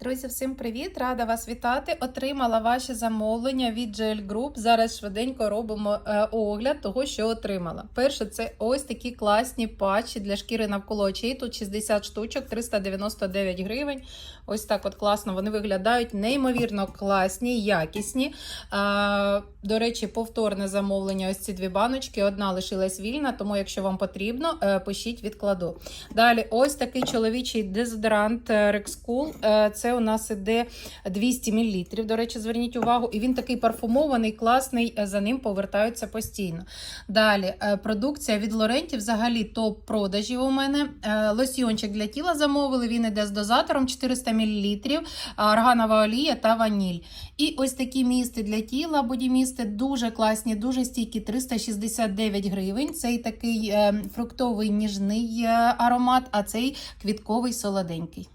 Друзі, всім привіт! Рада вас вітати. Отримала ваші замовлення від GL Group. Зараз швиденько робимо е, огляд того, що отримала. Перше, це ось такі класні патчі для шкіри навколо очей. Тут 60 штучок, 399 гривень. Ось так от класно вони виглядають. Неймовірно класні, якісні. А, до речі, повторне замовлення. Ось ці дві баночки. Одна лишилась вільна, тому якщо вам потрібно, е, пишіть, відкладу. Далі, ось такий чоловічий дезодорант е, Rexcool. Е, Це у нас іде 200 мл. До речі, зверніть увагу, і він такий парфумований, класний. е, За ним повертаються постійно. Далі е, продукція від Лоренті взагалі топ продажів у мене. Е, Лосьйончик для тіла замовили. Він іде з дозатором 400 мл, органова олія та ваніль. І ось такі місти для тіла, бодімісти дуже класні, дуже стійкі, 369 гривень. Цей такий фруктовий ніжний аромат, а цей квітковий солоденький.